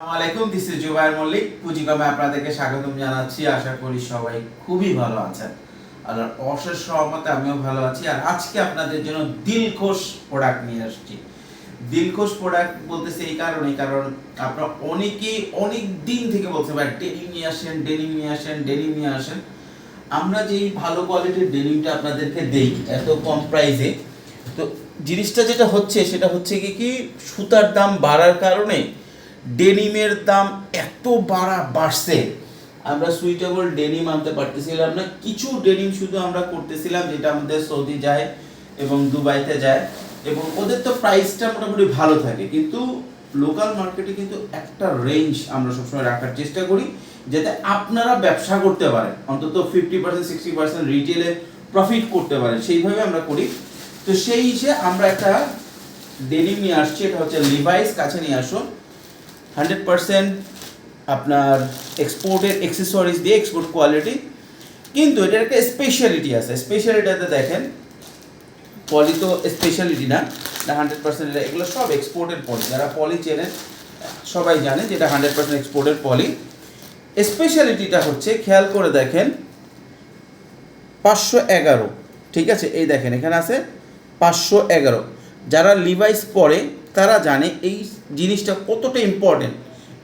আসসালামাইকুম this is Jubair Mallick পুঁজিকমে আপনাদেরকে স্বাগতম জানাচ্ছি। আশা করি সবাই খুবই ভালো আছেন। আল্লাহর অশেষ সহমতে আমিও ভালো আছি। আর আজকে আপনাদের জন্য দিলখোশ প্রোডাক্ট নিয়ে আসছি। দিলখোশ প্রোডাক্ট বলতেছি এই কারণে কারণ আপনারা অনেকেই অনেক দিন থেকে বলছে, ভাই ডেনিম নিয়ে আসেন ডেনিম নিয়ে আসেন ডেনিম নিয়ে আসেন। আমরা যেই ভালো কোয়ালিটির ডেনিমটা আপনাদেরকে দেই, এত কম প্রাইসে তো জিনিসটা যেটা হচ্ছে, সেটা হচ্ছে কি কি সুতার দাম বাড়ার কারণে ডেনিমের দাম এত বাড়া, বাড়ছে। আমরা সুইটেবল ডেনিম আনতে পারতেছিলাম না। কিছু ডেনিম শুধু আমরা করতেছিলাম, যেটা আমাদের সৌদি যায় এবং দুবাইতে যায়। এবং ওদের তো প্রাইসটা মোটামুটি ভালো থাকে। কিন্তু লোকাল মার্কেটে কিন্তু একটা রেঞ্জ আমরা সবসময় রাখার চেষ্টা করি, যাতে আপনারা ব্যবসা করতে পারেন। অন্তত ফিফটি পার্সেন্ট সিক্সটি পার্সেন্ট রিটেলে প্রফিট করতে পারেন। সেইভাবে আমরা করি। তো সেই হিসেবে আমরা একটা ডেনিম নিয়ে আসছি, এটা হচ্ছে লিভাইস কাছে নিয়ে আসুন। হান্ড্রেড পার্সেন্ট আপনার এক্সপোর্টের অ্যাক্সেসরিজ দিয়ে এক্সপোর্ট কোয়ালিটি কিন্তু এটার একটা স্পেশালিটি আছে। স্পেশালিটিতে দেখেন পলি তো স্পেশালিটি না হান্ড্রেড পার্সেন্ট এগুলো সব এক্সপোর্টের পলি যারা পলি চেনেন, সবাই জানে যেটা হান্ড্রেড পার্সেন্ট এক্সপোর্টের পলি স্পেশালিটিটা হচ্ছে, খেয়াল করে দেখেন, পাঁচশো এগারো, ঠিক আছে? এই দেখেন, এখানে আছে পাঁচশো এগারো। যারা লিভাইস পরে তারা জানে এই জিনিসটা কতটা ইম্পর্টেন্ট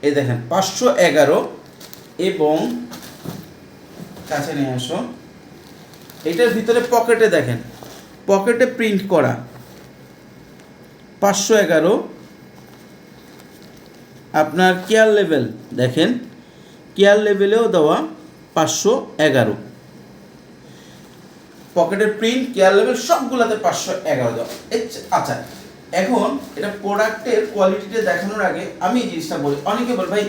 এই দেখেন, পাঁচশো এগারো এবং কাছে নিয়ে আসো। এটার ভিতরে পকেটে দেখেন পকেটে প্রিন্ট করা। পাঁচশো এগারো। আপনার কেয়ার লেভেল দেখেন কেয়ার লেভেলেও দেওয়া পাঁচশো এগারো। পকেটের প্রিন্ট কেয়ার লেভেল সবগুলোতে পাঁচশো এগারো দেওয়া। আচ্ছা এখন এটা প্রোডাক্টের কোয়ালিটিটা দেখানোর আগে আমি এই জিনিসটা বলি। অনেকে বল, ভাই,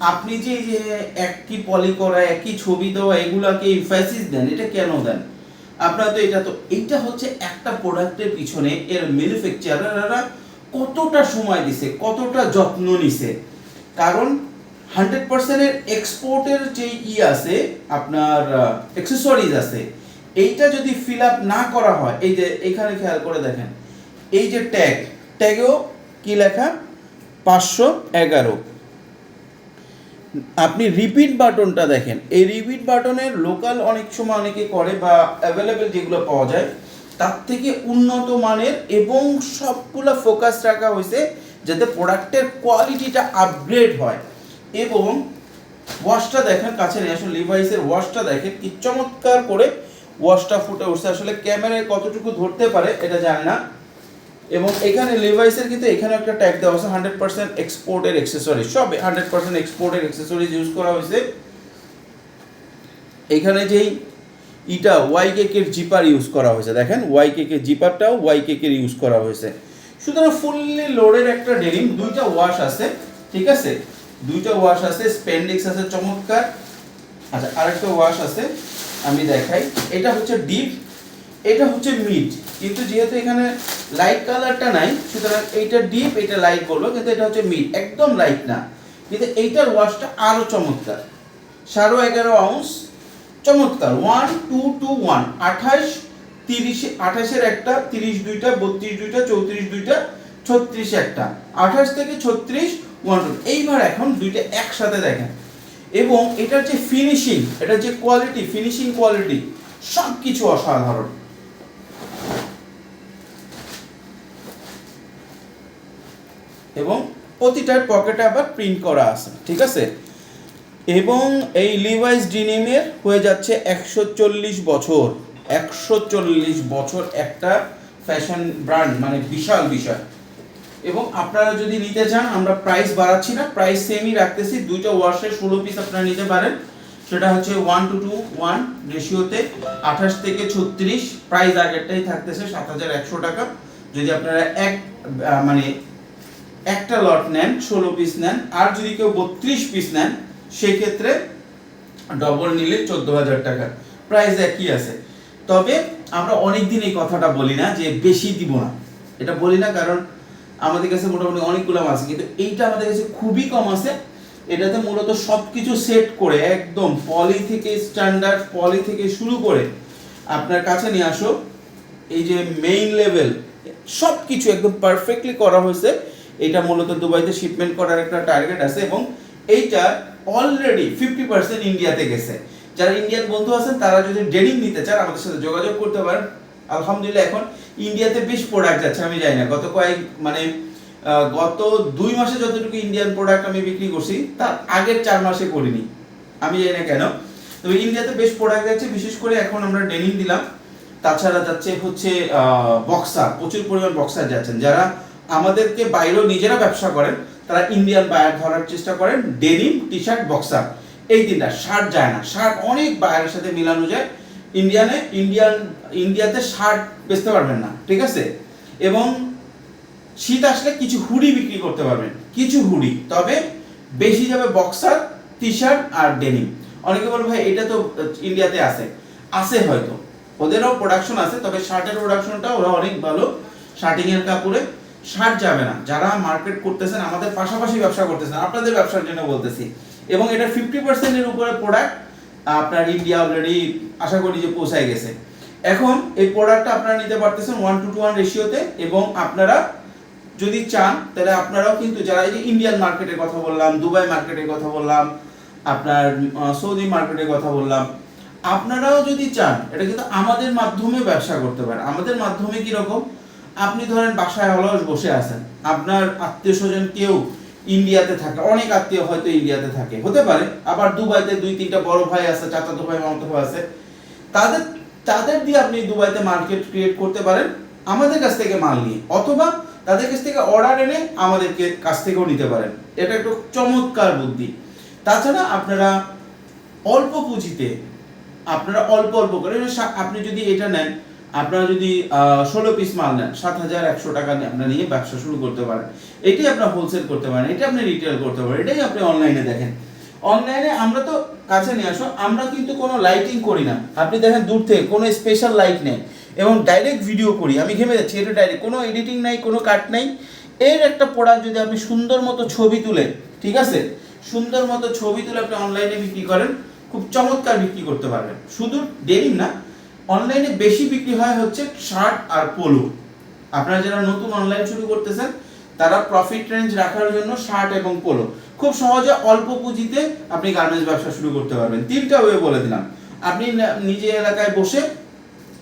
আপনি যে যে একই পলি করা, একই ছবি দেওয়া, এগুলাকে ইনফাসিস দেন, এটা কেন দেন? আপনারা তো এটা তো, এইটা হচ্ছে একটা প্রোডাক্টের পিছনে এর ম্যানুফ্যাকচারাররা কতটা সময় দিছে, কতটা যত্ন নিছে। কারণ হান্ড্রেড পার্সেন্টের এক্সপোর্টের যে ই আছে, আপনার অ্যাক্সেসরিজ আছে, এইটা যদি ফিল আপ না করা হয়, এই যে, এখানে খেয়াল করে দেখেন এই যে ট্যাগ ট্যাগেও কি লেখা? পাঁচশো এগারো। আপনি রিপিট বাটনটা দেখেন। এই রিপিট বাটনের লোকাল অনেক সময় অনেকে করে বা অ্যাভেলেবেল যেগুলো পাওয়া যায়, তার থেকে উন্নত মানের এবং সবগুলো ফোকাস রাখা হয়েছে যাতে প্রোডাক্টের কোয়ালিটিটা আপগ্রেড হয়। এবং ওয়াশটা দেখেন, কাছে নিয়ে আসুন লিভাইসের ওয়াশটা দেখেন, কি চমৎকার করে ওয়াশটা ফুটে উঠছে। আসলে ক্যামেরায় কতটুকু ধরতে পারে, এটা জানি না। এবং এখানে লিভাইসের কিন্তু এখানে একটা ট্যাগ দেওয়া আছে হান্ড্রেড পার্সেন্ট এক্সপোর্টের অ্যাক্সেসরিজ সব হান্ড্রেড পার্সেন্ট এক্সপোর্টের অ্যাক্সেসরিজ ইউজ করা হয়েছে। এখানে যেই ইটা ওয়াই কেকের জিপার ইউজ করা হয়েছে, দেখেন ওয়াই কেকের জিপারটাও ওয়াই কেকের ইউজ করা হয়েছে। সুতরাং ফুললি লোডের একটা ডেনিম দুইটা ওয়াশ আছে, ঠিক আছে? দুইটা ওয়াশ আছে স্পেন্ডিক্স আছে, চমৎকার। আচ্ছা আরেকটা ওয়াশ আছে, আমি দেখাই। এটা হচ্ছে ডিপ এটা হচ্ছে মিড কিন্তু যেহেতু এখানে লাইট কালারটা নাই, সুতরাং এইটা ডিপ এটা লাইট বলব, কিন্তু এটা হচ্ছে মিড একদম লাইট না। কিন্তু এইটার ওয়াশটা আরও চমৎকার। সাড়ে এগারো আউন্স চমৎকার। ওয়ান টু টু ওয়ান আঠাশ, তিরিশে, আঠাশের একটা, তিরিশ দুইটা, বত্রিশ দুইটা, চৌত্রিশ দুইটা, ছত্রিশ একটা। আঠাশ থেকে ছত্রিশ ওয়ান টু এইবার এখন দুইটা একসাথে দেখেন। এবং এটার যে ফিনিশিং এটার যে কোয়ালিটি ফিনিশিং কোয়ালিটি সব কিছু অসাধারণ। এবং প্রতিটার পকেটে আবার প্রিন্ট করা আছে, ঠিক আছে? এবং এই লিভাইস ডিনিমের হয়ে যাচ্ছে একশো চল্লিশ বছর, একশো চল্লিশ বছর একটা ফ্যাশন ব্র্যান্ড মানে বিশাল বিষয়। এবং আপনারা যদি নিতে চান, আমরা প্রাইস বাড়াচ্ছি না প্রাইস সেমই রাখতেছি, দুইটা ওয়াশের ষোলো পিস আপনারা নিতে পারেন। সেটা হচ্ছে ওয়ান টু টু ওয়ান রেশিওতে আঠাশ থেকে ছত্রিশ প্রাইস আগেরটাই থাকতেছে সাত হাজার একশো টাকা। যদি আপনারা এক মানে একটা লট নেন, ষোলো পিস নেন, আর যদি কেউ বত্রিশ পিস নেন, সেক্ষেত্রে ডবল নিলে চোদ্দ হাজার টাকা। প্রাইস একই আছে। তবে আমরা অনেক দিন এই কথাটা বলি না যে বেশি দিব না। এটা বলি না কারণ আমাদের কাছে মোটামুটি অনেকগুলো আছে, কিন্তু এইটা আমাদের কাছে খুবই কম আছে। এটাতে মূলত সব কিছু সেট করে একদম পলি থেকে স্ট্যান্ডার্ড পলি থেকে শুরু করে আপনার কাছে নিয়ে আসো, এই যে মেইন লেভেল সব কিছু একদম পারফেক্টলি করা হয়েছে। এটা মূলত দুবাইতে শিপমেন্ট করার একটা টার্গেট আছে এবং এইটা অলরেডি ফিফটি পার্সেন্ট ইন্ডিয়াতে গেছে। যারা ইন্ডিয়ান বন্ধু আছেন, তারা যদি ডেনিম নিতে চান, আমাদের সাথে যোগাযোগ করতে পারেন। আলহামদুলিল্লাহ, এখন ইন্ডিয়াতে বেশ প্রোডাক্ট যাচ্ছে, আমি জানি না। গত কয়েক মানে গত দুই মাসে যতটুকু ইন্ডিয়ান প্রোডাক্ট আমি বিক্রি করছি, তার আগের চার মাসে করিনি। আমি জানি না কেন। তবে ইন্ডিয়াতে বেশ প্রোডাক্ট যাচ্ছে, বিশেষ করে এখন আমরা ডেনিম দিলাম। তাছাড়া যাচ্ছে হচ্ছে বক্সার প্রচুর পরিমাণ বক্সার যাচ্ছেন। যারা আমাদেরকে বাইরেও নিজেরা ব্যবসা করেন, তারা ইন্ডিয়ান বায়ার ধরার চেষ্টা করেন ডেনিম টি শার্ট বক্সার এই তিনটা শার্ট যায় না। শার্ট অনেক বায়ারের সাথে মিলানো যায়। ইন্ডিয়ানে ইন্ডিয়ান ইন্ডিয়াতে শার্ট বেচতে পারবেন না, ঠিক আছে? এবং শীত আসলে কিছু হুডি বিক্রি করতে পারবেন, কিছু হুডি। তবে বেশি যাবে বক্সার টি শার্ট আর ডেনিম অনেকে বলবে ভাই, এটা তো ইন্ডিয়াতে আছে। আছে হয়তো। ওদেরও প্রোডাকশন আছে, তবে শার্টের প্রোডাকশনটা ওরা অনেক ভালো। শার্টিং এর কাপড়ে। শার্ট যাবে না। যারা মার্কেট করতেছেন, আমাদের পাশাপাশি ব্যবসা করতেছেন, আপনাদের ব্যবসার জন্য বলতেছি। এবং এটা ফিফটি পার্সেন্টের উপরে প্রোডাক্ট আপনার ইন্ডিয়া অলরেডি আশা করি যে পৌঁছায় গেছে। এখন এই প্রোডাক্টটা আপনারা নিতে পারতেছেন ওয়ান টু টু ওয়ান রেশিওতে এবং আপনারা যদি চান, তাহলে আপনারাও কিন্তু যারা এই যে ইন্ডিয়ান মার্কেটের কথা বললাম দুবাই মার্কেটের কথা বললাম, আপনার সৌদি মার্কেটের কথা বললাম, আপনারাও যদি চান, এটা কিন্তু আমাদের মাধ্যমে ব্যবসা করতে পারেন। আমাদের মাধ্যমে কি রকম আপনি ধরেন বাসায় অলস বসে আছেন, আপনার আত্মীয় স্বজন কেউ ইন্ডিয়াতে থাকে, অনেক আত্মীয় হয়তো ইন্ডিয়াতে থাকে, হতে পারে, আবার দুবাইতে দুই তিনটা বড় ভাই আছে, চাচাতো ভাই, মামাতো ভাই আছে, তাদের তাদের দিয়ে আপনি দুবাইতে মার্কেট ক্রিয়েট করতে পারেন, আমাদের কাছ থেকে মাল নিয়ে, অথবা তাদের কাছ থেকে অর্ডার এনে আমাদেরকে কাছ থেকেও নিতে পারেন, এটা একটু চমৎকার বুদ্ধি। তাছাড়া আপনারা অল্প পুঁজিতে, আপনারা অল্প অল্প করে, আপনি যদি এটা নেন আপনারা যদি ষোলো পিস মাল নেন, সাত হাজার একশো টাকা আপনারা নিয়ে ব্যবসা শুরু করতে পারেন। এটাই আপনার হোলসেল করতে পারেন এটা আপনি রিটেল করতে পারেন, এটাই আপনি অনলাইনে দেখেন। অনলাইনে আমরা তো কাছে নিয়ে আসো, আমরা কিন্তু কোনো লাইটিং করি না। আপনি দেখেন দূর থেকে কোনো স্পেশাল লাইট নেই। এবং ডাইরেক্ট ভিডিও করি, আমি ঘেমে যাচ্ছি, এটা ডাইরেক্ট কোনো এডিটিং নাই, কোনো কাট নাই। এর একটা প্রোডাক্ট যদি আপনি সুন্দর মতো ছবি তুলে ঠিক আছে? সুন্দর মতো ছবি তুলে আপনি অনলাইনে বিক্রি করেন, খুব চমৎকার বিক্রি করতে পারবেন। শুধু ডেনিম না অনলাইনে বেশি বিক্রি হয় হচ্ছে শার্ট আর পোলো আপনারা যারা নতুন অনলাইন শুরু করতেছেন, তারা প্রফিট রেঞ্জ রাখার জন্য শার্ট এবং পোলো খুব সহজে অল্প পুঁজিতে আপনি গার্মেন্টস ব্যবসা শুরু করতে পারবেন। তিনটা ওয়ে বলে দিলাম। আপনি নিজে এলাকায় বসে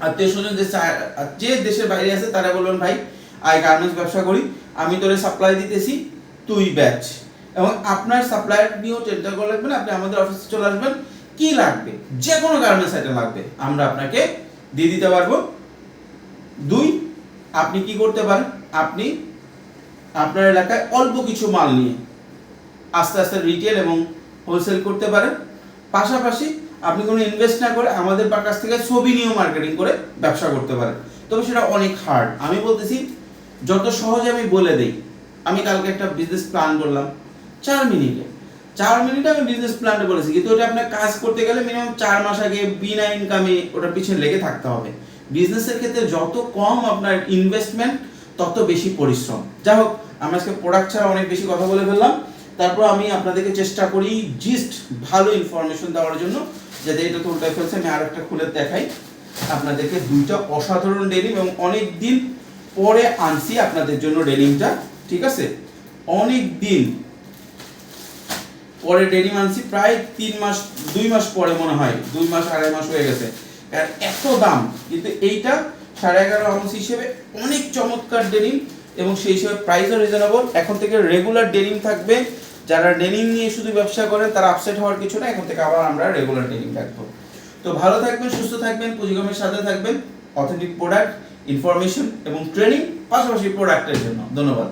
আত্মীয় স্বজন যে যে দেশের বাইরে আছে, তারা বলবেন, ভাই আই গার্মেন্টস ব্যবসা করি। আমি তোরে সাপ্লাই দিতেছি তুই ব্যাচ এবং আপনার সাপ্লায়ার নিয়েও চিন্তা করে রাখবেন আপনি আমাদের অফিসে চলে আসবেন। কি লাগবে? যে কোনো গার্মেন্টস আইটেম লাগবে। আমরা আপনাকে দিয়ে দিতে পারব। দুই, আপনি কি করতে পারেন? আপনি আপনার এলাকায় অল্প কিছু মাল নিয়ে আস্তে আস্তে রিটেল এবং হোলসেল করতে পারেন। পাশাপাশি আপনি কোনো ইনভেস্ট না করে আমাদের কাছ থেকে ছবি নিয়েও মার্কেটিং করে ব্যবসা করতে পারেন। তবে সেটা অনেক হার্ড আমি বলতেছি, যত সহজে আমি বলে দেই, আমি কালকে একটা বিজনেস প্ল্যান করলাম, চার মিনিটে। চার মিনিটে আমি বিজনেস প্ল্যানটা বলেছি, কিন্তু ওটা আপনার কাজ করতে গেলে মিনিমাম চার মাস আগে বিনা ইনকামে ওটার পিছনে লেগে থাকতে হবে। বিজনেসের ক্ষেত্রে যত কম আপনার ইনভেস্টমেন্ট তত বেশি পরিশ্রম। যাই হোক, আমরা আজকে প্রোডাক্ট ছাড়া অনেক বেশি কথা বলে ফেললাম। তারপর আমি আপনাদেরকে চেষ্টা করি জিস্ট ভালো ইনফরমেশন দেওয়ার জন্য, যাতে এটা তো উল্টায় ফেলছে, আমি আরেকটা খুলে দেখাই। আপনাদেরকে দুইটা অসাধারণ ডেনিম এবং অনেক দিন পরে আনছি আপনাদের জন্য ডেনিমটা ঠিক আছে? অনেক দিন পরে ডেনিম আনছি, প্রায় তিন মাস, দুই মাস পরে মনে হয়, দুই মাস, আড়াই মাস হয়ে গেছে। কারণ এত দাম, কিন্তু এইটা সাড়ে এগারো আউন্স হিসেবে অনেক চমৎকার ডেনিম এবং সেই হিসেবে প্রাইসও রিজনেবল এখন থেকে রেগুলার ডেনিম থাকবে। যারা ডেনিম নিয়ে শুধু ব্যবসা করেন, তারা আপসেট হওয়ার কিছু না এখন থেকে আবার আমরা রেগুলার ডেনিম রাখব। তো ভালো থাকবেন, সুস্থ থাকবেন, পুঁজিগমের সাথে থাকবেন। অথেন্টিক প্রোডাক্ট ইনফরমেশন এবং ট্রেনিং পাশাপাশি প্রোডাক্টের জন্য। ধন্যবাদ।